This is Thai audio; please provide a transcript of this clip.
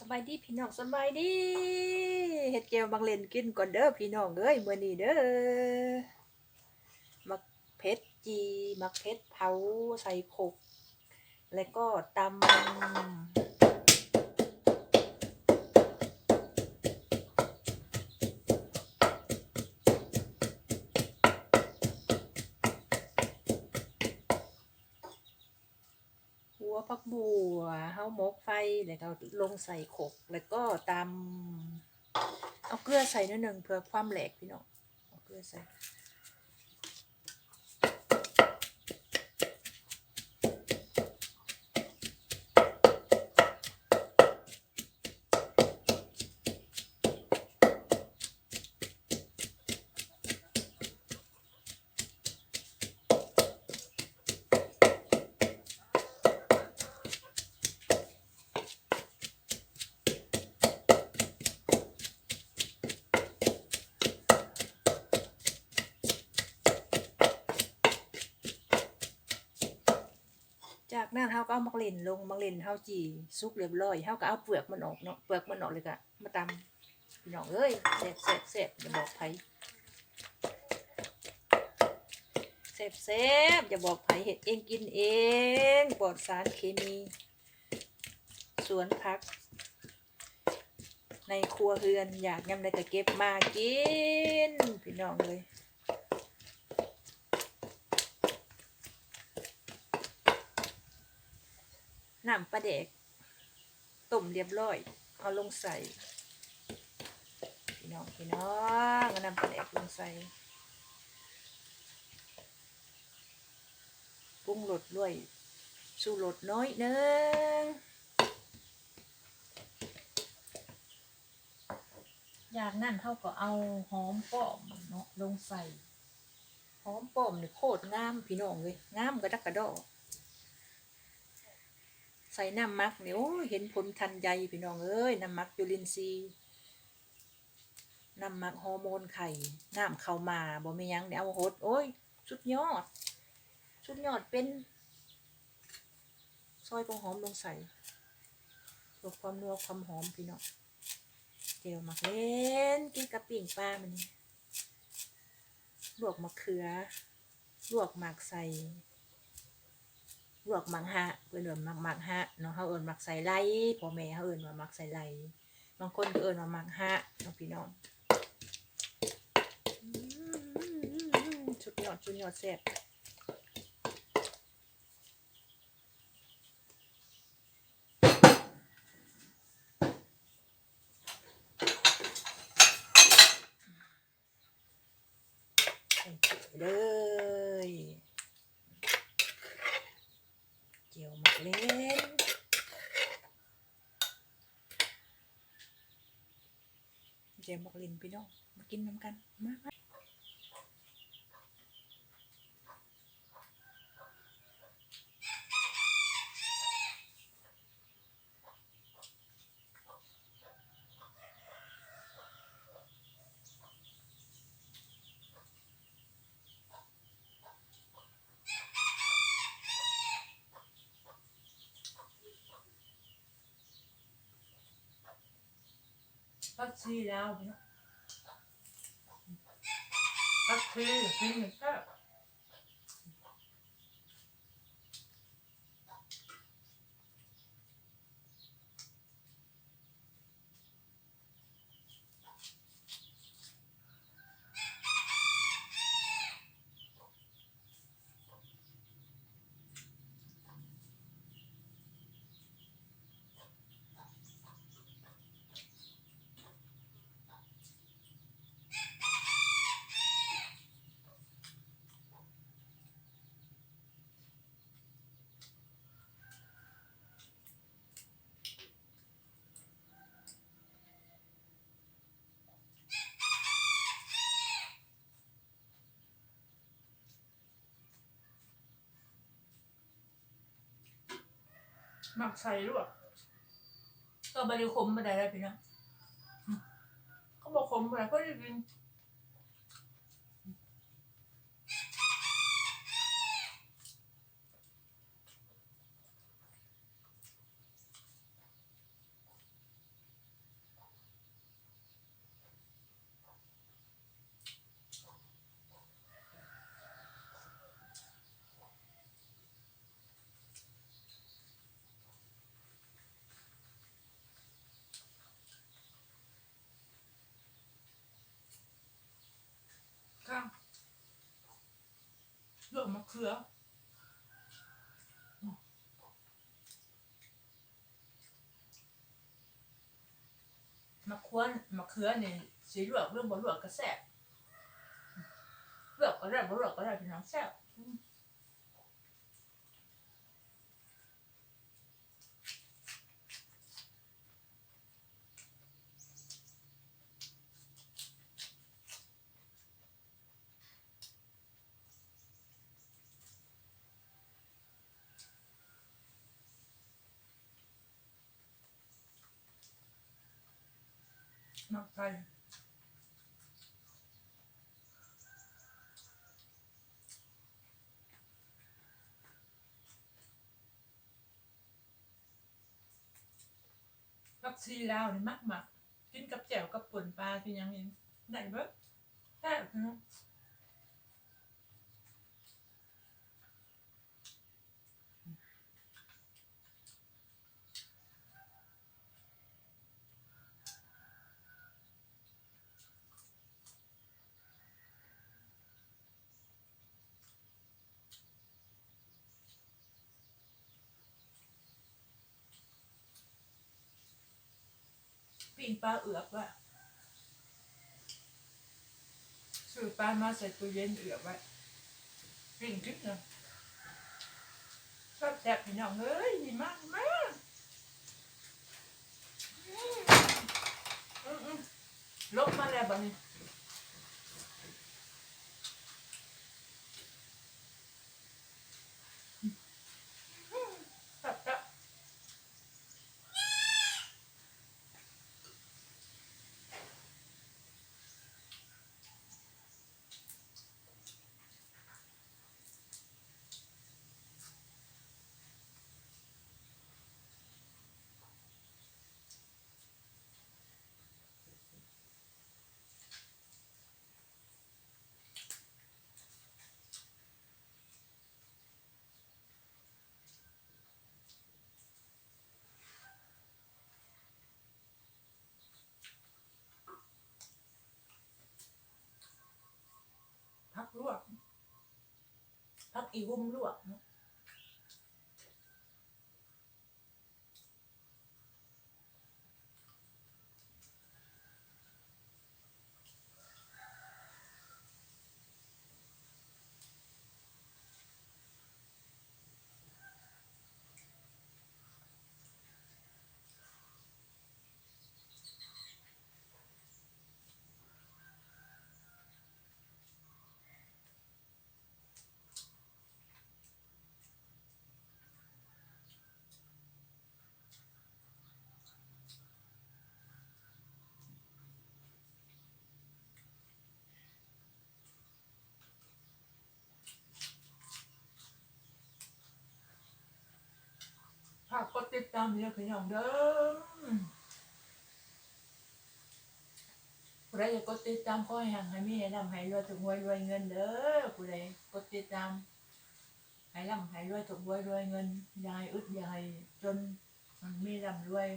สบายดีพี่น้องสบายดีเฮ็ดแก้วบางเลนกินก่อนเด้อพี่น้องเอ้ยมื้อนี้เด้อมักเผ็ดจีมักเผ็ดเผาใส่ขกแล้วก็ตำ หัวผักบัวเฮาหมกไฟแล้วก็ลงใส่ขกแล้วก็ตำเอาเกลือใส่นิดหนึงเพื่อความแหลกพี่น้องเอาเกลือใส่ นั้นเฮาก็เอามักเล่นลงมักเล่นเฮาจีสุกเรียบร้อยเฮาก็เอาเปลือกมันออกเนาะเปลือกมันออกเลยก็มาตำพี่น้องเอ้ยแซ่บแซ่บแซ่บอย่าบอกไผแซ่บแซ่บอย่าบอกไผเฮ็ดเองกินเองปลอดสารเคมี สวนผัก ในครัวเรือนอยากยำใดก็เก็บมากินพี่น้องเลย น้ำปลาเด็กต้มเรียบร้อย เอาลงใส่พี่น้องพี่น้องเอาน้ำปลาเด็กลงใส่ปรุงรสด้วยสูรสน้อยหนึงอย่างนั้นเขาก็เอาหอมป้อมเนาะลงใส่หอมป้อมนี่โคตรงามพี่น้องเลยงามกระดักกระดอ ใส่น้ำมักเนี่ยโอ้เห็นผลทันใจพี่น้องเอ้ยน้ำมักจุลินทรีย์น้ำมักฮอร์โมนไข่น้ำเข้ามาบ่มียังเนี่ยเอาหดโอ้ยสุดยอด สุดยอดเป็นซอยผงหอมลงใส่เพื่อความนัวความหอมพี่น้องเจียวมักเล่นกินกับปิ่งปลามันนี่ลวกมะเขือลวกหมักใส่ ลวกหมักฮะเพิ่นเอิ้นหมักมักฮะเนาะเฮาเอิ้นหมักใส่ไหลพ่อแม่เฮาเอิ้นว่าหมักใส่ไหลบางคนก็เอิ้นว่าหมักฮะเนาะพี่น้องอืมสุดยอดสุดยอดแซ่บเลย เจียวหมักเล่นเจมบอกลินพี่น้องมากินน้ำกันมา ซี่แล้วพี่น้องพักชีกินก็ มักใส่ด้วยก็บริคมมาได้แล้วพี่น้องเขาบอกคมอะไรก็ได้กิน เขือมะขวนมะเขือนี่สีลวกเรื่องบ่ลวกก็แซ่บลวกก็ได้บ่ลวกก็ได้พี่น้องแซ่บ มักไก่มักซีลาวนี่มักมักกินกับแจ่วกับป่นปลาที่ยังเองได้เบิดแท้เนาะ ปิ่งปลาเอือบอะซื้อปลามาใส่ตู้เย็นเอือบไว้ปิ่งคลิปเนาะชอบแซ่บพี่น้องเอ้ยดีมากมากลบมาแล้วบ้านี้ ครับครับพักลวก พักอี ดติดตามเด้อพี่น้องเด้อผู้ใดอยากกดติดตามขอให้หังให้มีให้นำให้รวยถูกรวยรวยเงินเด้อผู้ใดกดติดตามให้ร่ำให้รวยถูกรวยรวยเงินยายอึดยายจนมันมีร่ำรวย